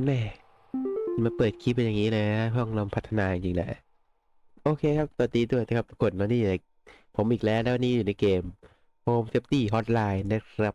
แน่มาเปิดคลิปเป็นอย่างนี้เลยนะพวกเราพัฒนาจริงแหละโอเคครับสวัสดีด้วยนะครับกดมานี่เลยผมอีกแล้วแล้วนี่อยู่ในเกม Home Safety Hotline นะครับ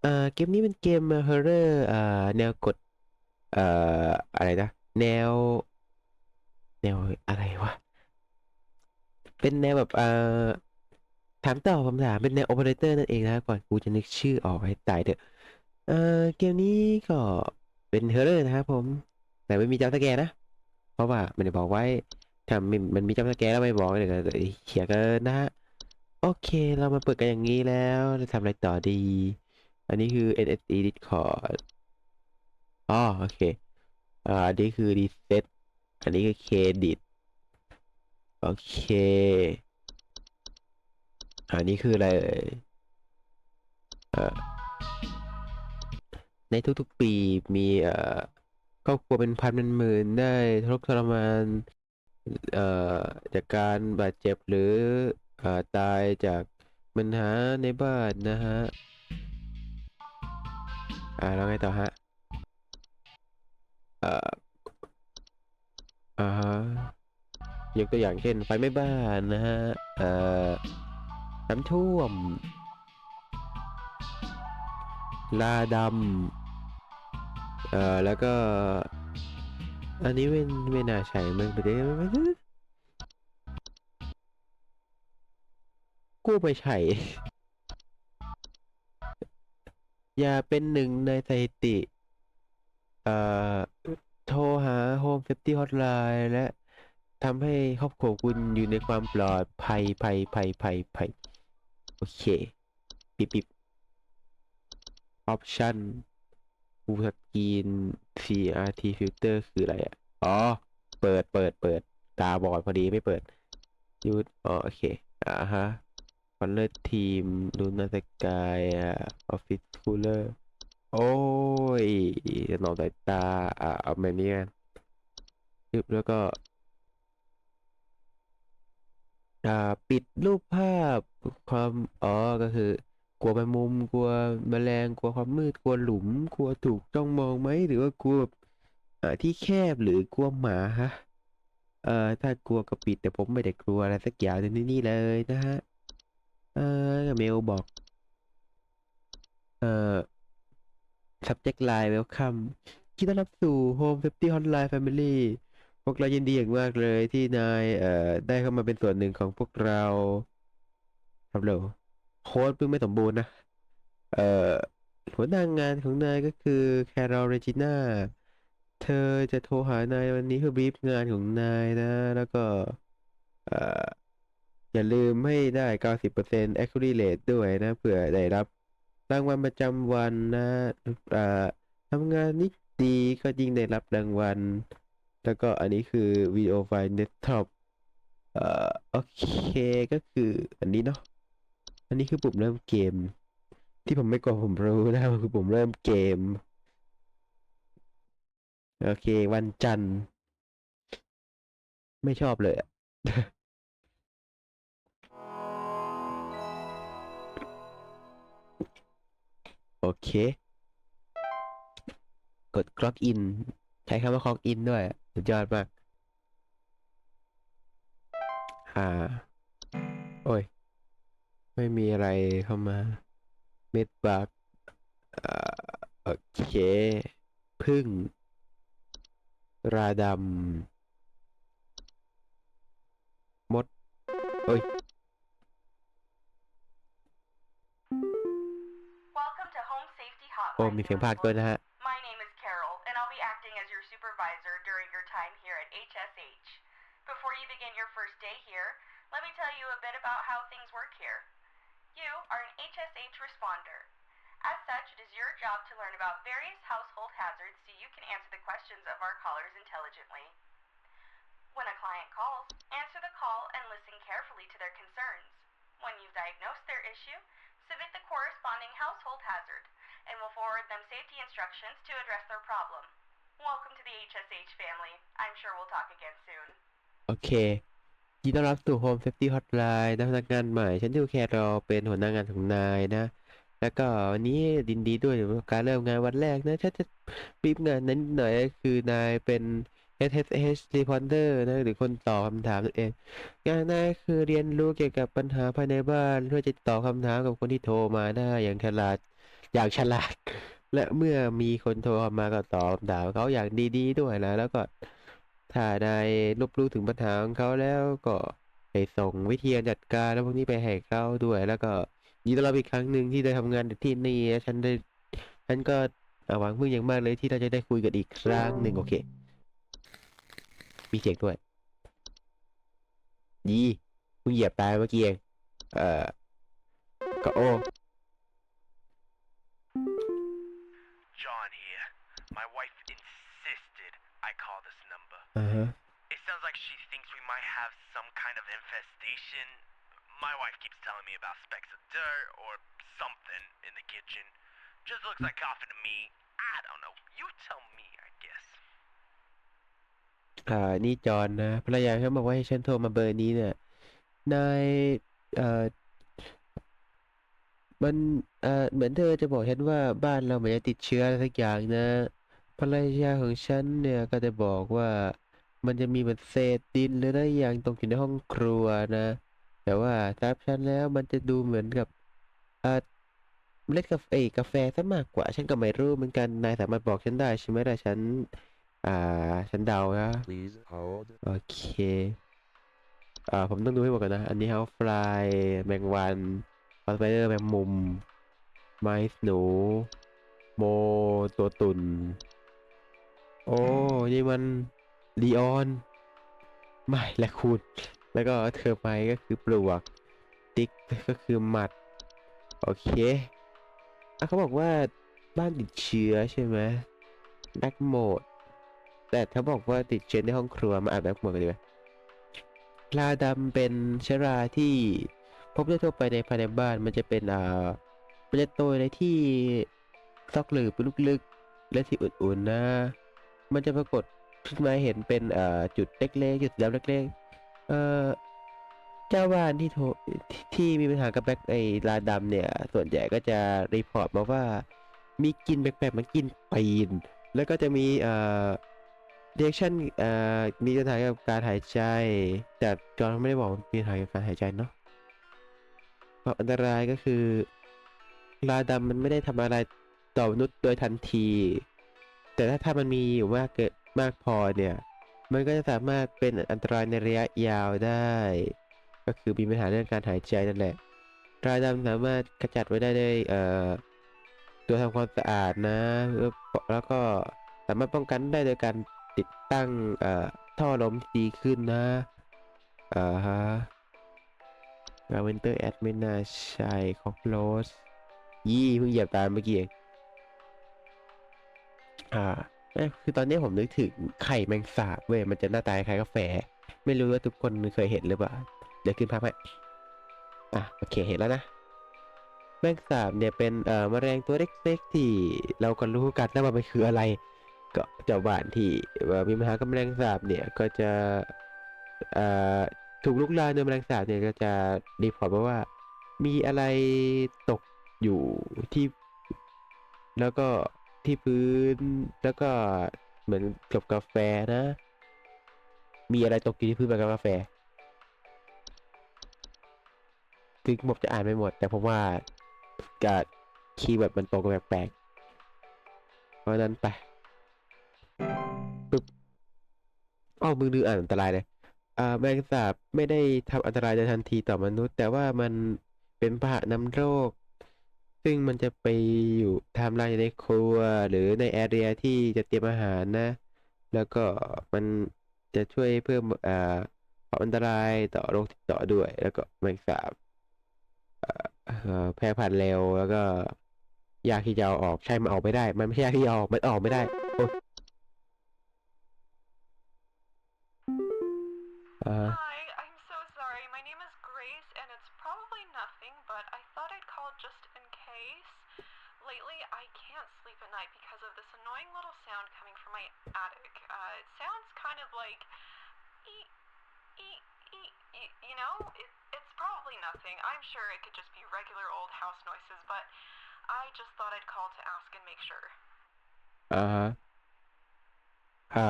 เอ่อเกมนี้เป็นเกม Horror เอ่อแนวกดเอ่ออะไรนะแนว แนวอะไรวะเป็นแนวแบบเอ่อถามตอบคำถามเป็นแนว Operator นั่นเองนะก่อนกูจะนึกชื่อออกให้ตายเถอะเอ่อเกมนี้ก็ เป็นเฮอร์เรอร์นะครับผม แต่ไม่มีจัมป์สแกร์นะ เพราะว่ามันได้บอกไว้ถ้ามันมีจัมป์สแกร์แล้วไม่บอกเลยก็เขียกันนะฮะโอเคเรามาเปิดกันอย่างนี้แล้วจะทำอะไรต่อดี อันนี้คือ NSE Discord อ๋อโอเคอ่าอันนี้คือ Reset อันนี้คือ Credit โอเค อันนี้คืออะไรเอ่ยอ่อ ในทุกๆปีมีเอ่อครอบครัวเป็นพันเป็นหมื่นได้ทุกข์ทรมานเอ่อจากการบาดเจ็บหรือเอ่อตายจากปัญหาในบ้านนะฮะอ่าแล้วไงต่อฮะเอ่ออ่าฮะยกตัวอย่างเช่น ไฟไหม้บ้านนะฮะเอ่อน้ำท่วมลาดำ เอ่อแล้วก็ อันนี้ไม่ไม่น่าใช่มันไปได้ไม่ไม่กู้ไปใช่อย่าเป็นหนึ่งในสถิติ เอ่อ โทรหา Home Safety Hotline และทำให้ครอบครัวคุณอยู่ในความปลอดภัยภัยภัยภัยภัยโอเค ปิบปิบออปชั่น ฟูสกรีน CRT filter คืออะไรอะ อ๋อ เปิดเปิดเปิดตาบอดพอดีไม่เปิดยูดอ๋อโอเค อ่าฮะคอนเลอร์ทีมลูนาสกายอะออฟฟิศคูลเลอร์ โอ้ยหนองสายตา อ่าเอาแบบนี้กันยึบแล้วก็ อ่า ปิดรูปภาพความ อ๋อ ก็คือ กลัวแมงมุมกลัวแมลงกลัวความมืดกลัวหลุมกลัวถูกจ้องมองไหมหรือว่ากลัวแบบที่แคบหรือกลัวหมาฮะเอ่อถ้ากลัวก็ปิดแต่ผมไม่ได้กลัวอะไรสักอย่างในนี่เลยนะฮะเอ่อเมลบอก เอ่อ subject line welcome ที่ต้อนรับสู่ Home Safety Hotline Family พวกเรายินดีอย่างมากเลยที่นายเอ่อได้เข้ามาเป็นส่วนหนึ่งของพวกเราครับเรา โค้ดเพิ่งไม่สมบูรณ์นะ เอ่อหัวหน้างานของนายก็คือแคโรเรจิน่า เธอจะโทรหานายวันนี้เพื่อบรีฟงานของนายนะ แล้วก็ เอ่อ อย่าลืมให้ได้ 90% accuracy rate ด้วยนะเพื่อได้รับ รางวัลประจำวันนะเอ่อทำงานนิดดีก็ยิ่งได้รับรางวัล แล้วก็อันนี้คือวิดีโอไฟล์เดสก์ท็อป เอ่อ โอเคก็คืออันนี้เนาะ อันนี้คือปุ่มเริ่มเกม ที่ผมไม่กลัวผมรู้นะคือปุ่มเริ่มเกม โอเค วันจันทร์ ไม่ชอบเลยอะโอเค กด clock in ใช้คำว่า clock in ด้วย สุดยอดมาก อ่า โอ้ย ไม่มีอะไรเข้ามา เม็ดบักอ่าโอเคพึ่ง ราดำมด โอ้ย Welcome to Home Safety โอ้ Hotline. มีเสียงพากย์ด้วยนะฮะ My name is Carol, and I'll be acting as your supervisor during your time here at HSH. Before you begin your first day here, let me tell you a bit about how things work here. You are an HSH responder. As such, it is your job to learn about various household hazards so you can answer the questions of our callers intelligently. When a client calls, answer the call and listen carefully to their concerns. When you've diagnosed their issue, submit the corresponding household hazard, and we'll forward them safety instructions to address their problem. Welcome to the HSH family. I'm sure we'll talk again soon. โอเคยินดีต้อนรับสู่ Home Safety Hotline นะพนักงานใหม่ ฉันชื่อแครอเป็นหัวหน้างานของนายนะ แล้วก็วันนี้ดินดีด้วยกับการเริ่มงานวันแรกนะ ถ้าจะรีบงานนั้นหน่อยคือนายเป็น SSH Responder นะหรือคนตอบคำถามนั่นเอง งานนายคือเรียนรู้เกี่ยวกับปัญหาภายในบ้านเพื่อจะตอบคำถามกับคนที่โทรมาได้อย่างฉลาด อย่างฉลาด และเมื่อมีคนโทรมาก็ตอบคำถาเขาอย่างดีๆด้วยนะแล้วก็ถ้านายรับรู้ถึงปัญหาของเขาแล้วก็ไปส่งวิธีการจัดการแล้วพวกนี้ไปให้เขาด้วย แล้วก็ยินดีต้อนรับอีกครั้งหนึ่งที่ได้ทำงานที่นี่นะฉันได้ฉันก็หวังพึ่งอย่างมากเลยที่เราจะได้คุยกันอีกครั้งหนึ่งโอเค มีเสียงด้วยดีเพิ่งเหยียบตายเมื่อกี้เองเอ่อก็โอ้ number. อ่าฮะ It sounds like she thinks we might have some kind of infestation. My wife keeps telling me about specks of dirt or something in the kitchen. Just looks like coffee to me. I don't know. You tell me, I guess. อ่า นี่จอห์นนะภรรยาเขาบอกว่าให้ฉันโทรมาเบอร์นี้เนี่ย นายเอ่อมันเอ่อเหมือนเธอจะบอกฉันว่าบ้านเราเหมือนจะติดเชื้ออะไรสักอย่างนะ ภรรยาของฉันเนี่ยก็จะบอกว่ามันจะมีเหมือนเศษดินหรืออะไรอย่างตกอยู่ในห้องครัวนะ แต่ว่าสำหรับฉันแล้วมันจะดูเหมือนกับเอ่อเมล็ดกาแฟเอ้ยกาแฟซะมากกว่า ฉันก็ไม่รู้เหมือนกันนายสามารถบอกฉันได้ใช่ไหมล่ะฉัน อ่า ฉันเดานะ Please hold. โอเค อ่า ผมต้องดูให้หมดก่อนนะ อันนี้เฮาฟลายแมงวันสไปเดอร์แมงมุม ไม้หนู โมตัวตุ่น โอ้นี่มันลีออนไม่และคูดแล้วก็เทอไมต์ก็คือปลวก ติ๊กก็คือหมัด โอเคอะเขาบอกว่าบ้านติดเชื้อใช่ไหมแบ็กโหมด แต่เขาบอกว่าติดเชื้อในห้องครัวมาอ่านแบ็กโหมดกันดีกว่าลาดำเป็นเชื้อราที่พบได้ทั่วไปในภายในบ้านมันจะเป็นอ่ามันจะโตในที่ซอกหลืบลึกๆและที่อุ่นๆนะ มันจะปรากฏขึ้นมาเห็นเป็นอ่าจุดเล็กๆจุดสีดำเล็กๆเอ่อเจ้าบ้านที่โทรที่ที่มีปัญหากับแบ็คไอ้ลาดำเนี่ย ส่วนใหญ่ก็จะรีพอร์ตมาว่า มีกินแปลกๆมันกินปีน แล้วก็จะมีเอ่อเรีแอคชั่นเอ่อมีปัญหากับการหายใจ แต่จอนไม่ได้บอกมีปัญหากับการหายใจเนาะความอันตรายก็คือลาดำมันไม่ได้ทำอะไรต่อมนุษย์โดยทันที แต่ถ้าถ้ามันมีอยู่มากเกินมากพอเนี่ย มันก็จะสามารถเป็นอันตรายในระยะยาวได้ ก็คือมีปัญหาเรื่องการหายใจนั่นแหละลายดำสามารถขจัดไว้ได้ด้วยเอ่อตัวทำความสะอาดนะ แล้วก็สามารถป้องกันได้โดยการติดตั้งเอ่อท่อลมที่ดีขึ้นนะอ่าฮะกาเวนเตอร์แอดไม่น่าใช่คอกโรสยี่เพิ่งเหยียบตามเมื่อกี้ อ่าเอ้คือตอนนี้ผมนึกถึงไข่แมงสาบเว้ยมันจะหน้าตาคล้ายกาแฟ ไม่รู้ว่าทุกคนเคยเห็นหรือเปล่า เดี๋ยวขึ้นภาพให้อะโอเคเห็นแล้วนะแมงสาบเนี่ยเป็นเอ่อแมลงตัวเล็กๆที่เราก็รู้กันแล้วว่ามันคืออะไร ก็เจ้าบ้านที่มีปัญหากับแมลงสาบเนี่ยก็จะเอ่อถูกลุกลามโดยแมลงสาบเนี่ยก็จะรีพอร์ตมาว่า มีอะไรตกอยู่ที่ แล้วก็ ที่พื้น แล้วก็เหมือนกับกาแฟนะ มีอะไรตกอยู่ที่พื้นเหมือนกับกาแฟคือผมจะอ่านไม่หมด แต่ผมว่าการคีย์เวิร์ดมันตรงกันแปลกๆเพราะนั้นไปปึ๊บอ้าวมึงลืมอ่านอันตรายเลยอ่าแมงสาบไม่ได้ทำอันตรายโดยทันทีต่อมนุษย์ แต่ว่ามันเป็นพาหะนำโรค ซึ่งมันจะไปอยู่ไทม์ไลน์ในครัว หรือในแอเรียที่จะเตรียมอาหารนะ แล้วก็มันจะช่วยเพิ่มอ่าความอันตรายต่อโรคติดต่อด้วย แล้วก็แมลงสาบเอ่อแพร่พันธุ์เร็วแล้วก็ยากที่จะเอาออกใช่มันออกไม่ได้ มันไม่ใช่ยากที่จะออกมันออกไม่ได้อ่า Hi, I'm so sorry. My name is Grace, and it's probably nothing, but I thought I'd call just in case. Lately, I can't sleep at night because of this annoying little sound coming from my attic. Uh, it sounds kind of like. Eek, eek, eek, eek, you know? It, it's probably nothing. I'm sure it could just be regular old house noises, but I just thought I'd call to ask and make sure. อ่าฮะอ่า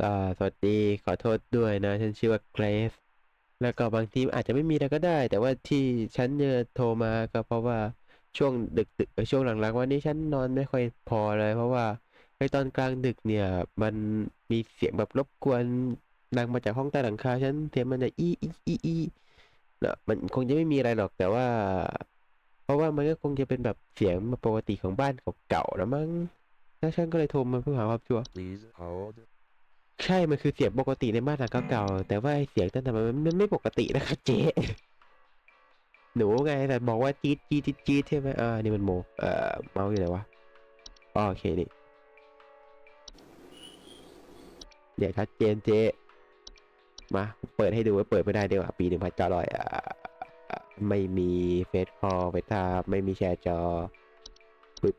อ่าสวัสดีขอโทษด้วยนะ ฉันชื่อว่าเกรซแล้วก็บางทีอาจจะไม่มีอะไรก็ได้ แต่ว่าที่ฉันจะโทรมาก็เพราะว่าช่วงดึกดึกช่วงหลังๆวันนี้ฉันนอนไม่ค่อยพอเลย เพราะว่าในตอนกลางดึกเนี่ย มันมีเสียงแบบรบกวนดังมาจากห้องใต้หลังคาฉันเสียงมันจะอีอีอีอี นะมันคงจะไม่มีอะไรหรอกแต่ว่า เพราะว่ามันก็คงจะเป็นแบบเสียงปกติของบ้านเก่าๆนะมั้งแล้วฉันก็เลยโทรมาเพื่อหาความชัวร์ Please hold. ใช่ มันคือเสียงปกติในบ้านหลังเก่าๆแต่ว่าไอ้เสียงตั้งแต่มันมันไม่ปกตินะครับเจ๊หนูไงแต่บอกว่าจี๊ดจี๊ดจี๊ดจี๊ดใช่ไหมอ่านี่มันโมเอ่อเมาส์อยู่ไหนวะอ๋อโอเคนี่เดี๋ยวชัดเจนเจ๊ มา เปิดให้ดูว่าเปิดไม่ได้ดีกว่าปีหนึ่งพันเก้าร้อยไม่มีเฟซคอลเฟซไทม์ไม่มีแชร์จอปึ๊บ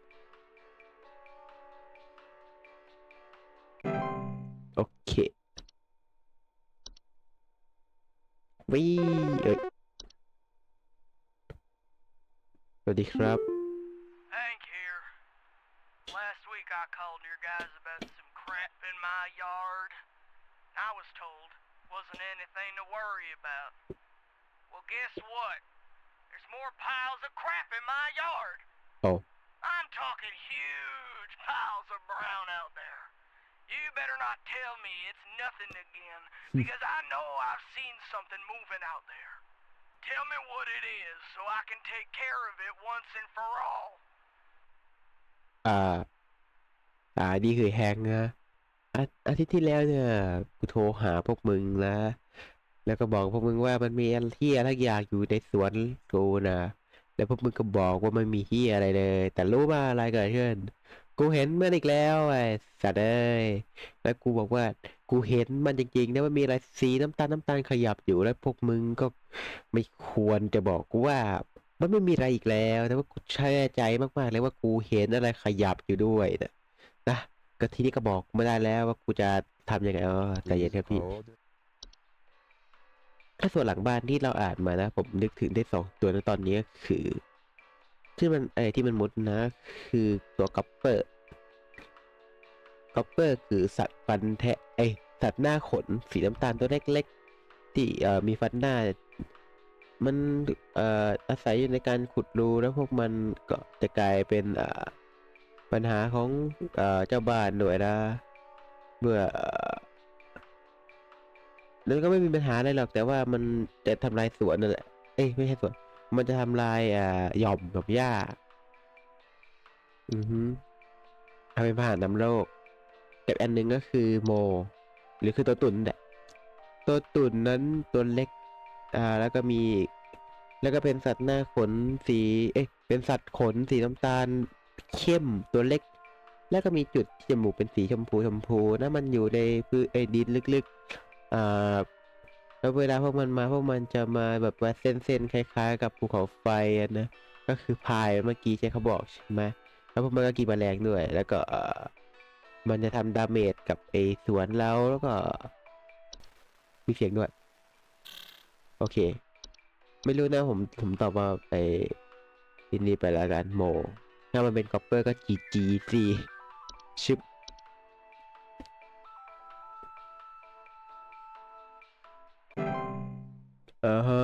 โอเควิเอ้ยสวัสดีครับ Hank here. Last week I called your guys about some crap in my yard. I was told wasn't anything to worry about. Well, guess what? There's more piles of crap in my yard. Oh. I'm talking huge piles of brown out there. You better not tell me it's nothing again, hmm. because I know I've seen something moving out there. Tell me what it is so I can take care of it once and for all. Uh, à, đi gửi hàng อาอาทิตย์ที่แล้วเนี่ยกูโทรหาพวกมึงนะแล้วก็บอกพวกมึงว่ามันมีอะไรที่อะไรอย่างอยู่ในสวนกูนะแล้วพวกมึงก็บอกว่าไม่มีที่อะไรเลย แต่รู้ว่าอะไรเกิดขึ้นกูเห็นมันอีกแล้วไอ้สัตว์เอ้ยแล้วกูบอกว่า กูเห็นมันจริงๆนะว่ามีอะไรสีน้ำตาลน้ำตาลขยับอยู่แล้วพวกมึงก็ไม่ควรจะบอกกูว่า มันไม่มีอะไรอีกแล้วแต่ว่ากูแช่ใจมากๆเลยว่ากูเห็นอะไรขยับอยู่ด้วยนะนะ ก็ทีนี้ก็บอกไม่ได้แล้วว่ากูจะทำยังไงอ๋อใจเย็น Please ครับพี่ hold. ถ้าส่วนหลังบ้านที่เราอ่านมานะ ผมนึกถึงได้สองตัวในตอนนี้ก็คือที่มันไอ้ที่มันมุดนะ คือตัวกัปเปอร์กัปเปอร์คือสัตว์ฟันแทะไอยสัตว์หน้าขนสีน้ำตาลตัวเล็กๆ ที่เอ่อมีฟันหน้า มันเอ่ออาศัยอยู่ในการขุดรูแล้วพวกมันก็จะกลายเป็นอ่า ปัญหาของเจ้าบ้านด้วยนะ เมื่อเอ่อแล้วก็ไม่มีปัญหาอะไรหรอกแต่ว่ามันจะทำลายสวนนั่นแหละเอ้ยไม่ใช่สวน มันจะทำลายอ่าหย่อมกับหญ้า อือฮึทำเป็นพาหะนำโรคกับอันหนึงก็คือโม หรือคือตัวตุ่นแหละตัวตุ่นนั้นตัวเล็ก อ่า แล้วก็มี แล้วก็เป็นสัตว์หน้าขนสี เอ๊ะเป็นสัตว์ขนสีน้ำตาล เข้มตัวเล็ก แล้วก็มีจุดที่จมูกเป็นสีชมพูชมพูนะมันอยู่ในพื้นไอ้ดินลึกๆอ่าแล้วเวลาพวกมันมาพวกมันจะมาแบบว่าเส้นๆคล้าย ๆ กับภูเขาไฟนะก็คือพายเมื่อกี้ใช่เขาบอกใช่ไหมแล้วพวกมันก็กินแมลงด้วย แล้วก็มันจะทำดาเมจกับไอ้สวนเราแล้วก็มีเสียงด้วย โอเค ไม่รู้นะผมผมตอบว่าไอ้ทีนี้ไปแล้วกันโม ถ้ามันเป็นคอปเปอร์ก็จีจีสิชึบอ่าฮะ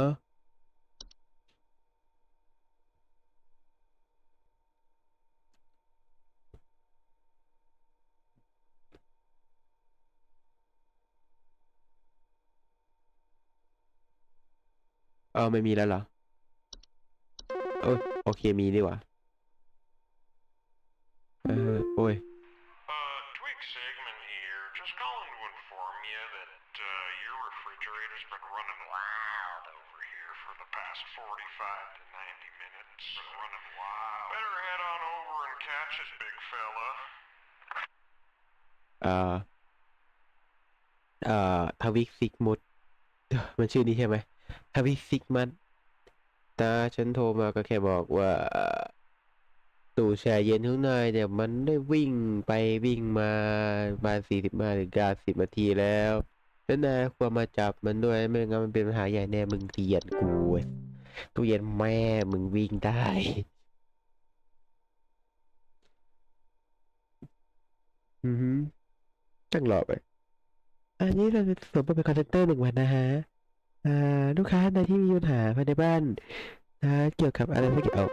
เออไม่มีแล้วเหรอ โอ้ยโอเคมีดีกว่า เออโอ้ย Uh, Twig Sigmund here. Just calling to inform you that uh, your refrigerator's been running wild over here for the past 45 to 90 minutes. Been running wild. Better head on over and catch it, big fella. อ่า อ่า ทวิกซิกมุด มันชื่อนี้ใช่ไหม ทวิกซิกมันตาฉันโทรมาก็แค่บอกว่า สู่แช่เย็นข้างในเนี่ยมันได้วิ่งไปวิ่งมาประมาณสี่สิบมาถึงเก้าสิบนาทีแล้วแนั่นนะควรมาจับมันด้วยไม่งั้นมันเป็นปัญหาใหญ่แน่มึงเกลียดกูตู้เย็นแม่มึงวิ่งได้อือฮึจังรอไป อันนี้เราสมบูรณ์เป็นคอนเทนเตอร์หนึ่งวันนะฮะ อ่า ลูกค้าในที่มีปัญหาภายในบ้านนะเกี่ยวกับอะไรสักอย่าง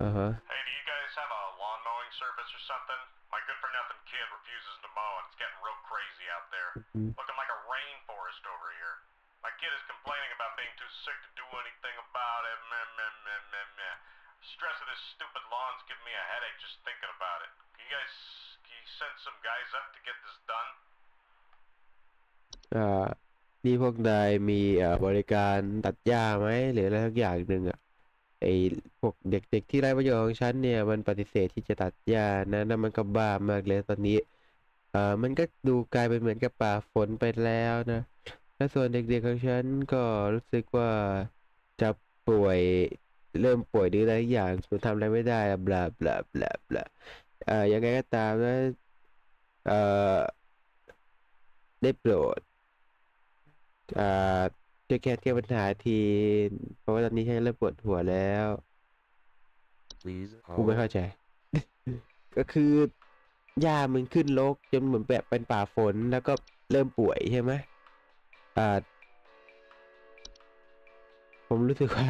เอาอ่าฮะ Hey, do you guys have a lawn mowing service or something? My good for nothing kid refuses to mow and it's getting real crazy out there. Mhm. Looking like a rainforest over here. My kid is complaining about being too sick to do anything about it. Meh, meh, meh, meh, meh. Stress of this stupid lawn's giving me a headache just thinking about it. Can you guys, can you send some guys up to get this done? อ่า นี่พวกนายมีอ่าบริการตัดหญ้าไหมหรืออะไรสักอย่างหนึ่งอ่ะ ไอ้พวกเด็กๆที่ไร้ประโยชน์ของฉันเนี่ย มันปฏิเสธที่จะตัดหญ้านะนั่นมันก็บ้ามากเลยตอนนี้ เอ่อมันก็ดูกลายเป็นเหมือนกับป่าฝนไปแล้วนะและส่วนเด็กๆของฉันก็รู้สึกว่าจะป่วยเริ่มป่วยหรืออะไรอย่างจนทำอะไรไม่ได้บลาบลาบลาบลาเอ่อยังไงก็ตามนะเอ่อได้โปรดอ่า ช่วยแก้แก้ปัญหาที เพราะว่าตอนนี้ฉันเริ่มปวดหัวแล้ว Please กูไม่ hold. เข้าใจ ก็คือหญ้ามันขึ้นรกจนเหมือนแบบเป็นป่าฝนแล้วก็เริ่มป่วยใช่ไหมอ่า ผมรู้สึกว่า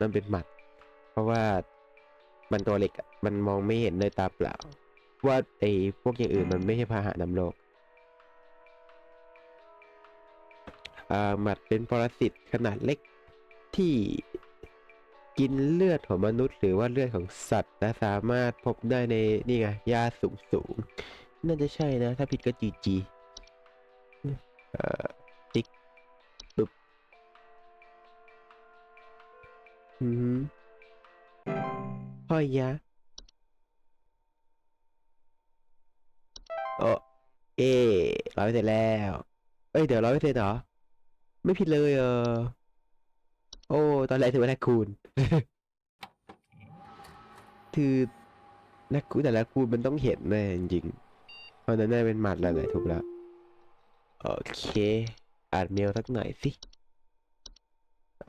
มันเป็นหมัด เพราะว่ามันตัวเล็กอะมันมองไม่เห็นด้วยตาเปล่า ว่าไอ้พวกอย่างอื่นมันไม่ใช่พาหะนำโรค หมัดเป็นปรสิตขนาดเล็กที่กินเลือดของมนุษย์ หรือว่าเลือดของสัตว์และสามารถพบได้ในนี่ไงหญ้าสูงสูงๆน่าจะใช่นะ ถ้าผิดก็จีจีติ๊กปึ๊บอือฮึห้อยยะโอเอร้อยเสร็จแล้ว เอ้ย เดี๋ยวร้อยเปอร์เซ็นต์เหรอ ไม่ผิดเลยเออโอ้ ตอนแรกถือว่าแรคคูนคือแรคคูนแต่แรคคูนมันต้องเห็นแน่จริงๆเพราะนั้นน่าเป็นหมัดแล้วแหละถูกแล้ว โอเคอ่านเมลสักหน่อยสิ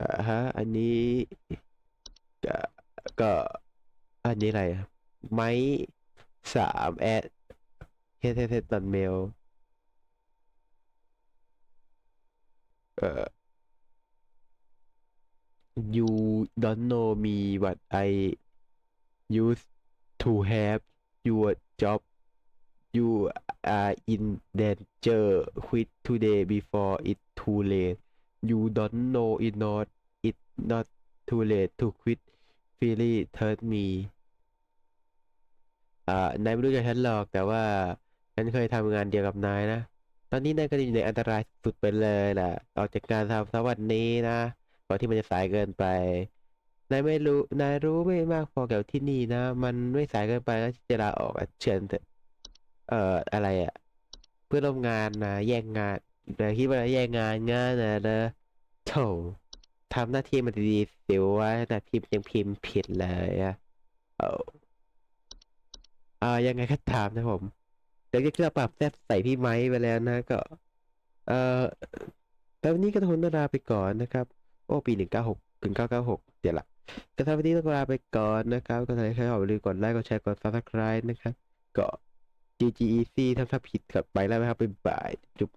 อ่าฮะ อันนี้ก็ก็อันนี้อะไรไม้สามแอดเฮดเฮดเฮดตันเมล เอ่อ you don't know me but I used to have your job you are in danger quit today before it too late you don't know it not it not too late to quit freely turn me อ่านายไม่รู้จักฉันหรอกแต่ว่าฉันเคยทำงานเดียวกับนายนะ ตอนนี้นายก็อยู่ในอันตรายสุดไปเลยล่ะ ออกจากการทำสวัสดนี้นะก่อนที่มันจะสายเกินไป นายไม่รู้ นายรู้ไม่มากพอเกี่ยวที่นี่นะ มันไม่สายเกินไปแล้วจะลาออกเชิญเอ่ออะไรอะเพื่อนร่วมงานนะแย่งงานนายคิดว่าแย่งงานงานนะเนอะโถทำหน้าที่มันดีๆสิวะแต่พิมพ์ยังพิมพ์ผิดเลยอะเอออ่ายังไงก็ตามนะผม เดี๋ยวจะปรับแซบใส่พี่ไม้ไปแล้วนะก็ เอ่อแต่วันนี้ก็ต้องลาไปก่อนนะครับ โอ้ปีหนึ่งเก้าหกถึงเก้าเก้าหกเดี๋ยวละก็ทำวันนี้ต้องลาไปก่อนนะครับ ก็ถ้าใครชอบอย่าลืมกดไลค์กดแชร์กด subscribe นะครับ ก็ GGEC ทำถ้าผิดกับไปแล้วนะครับบ๊ายบายจุ๊บ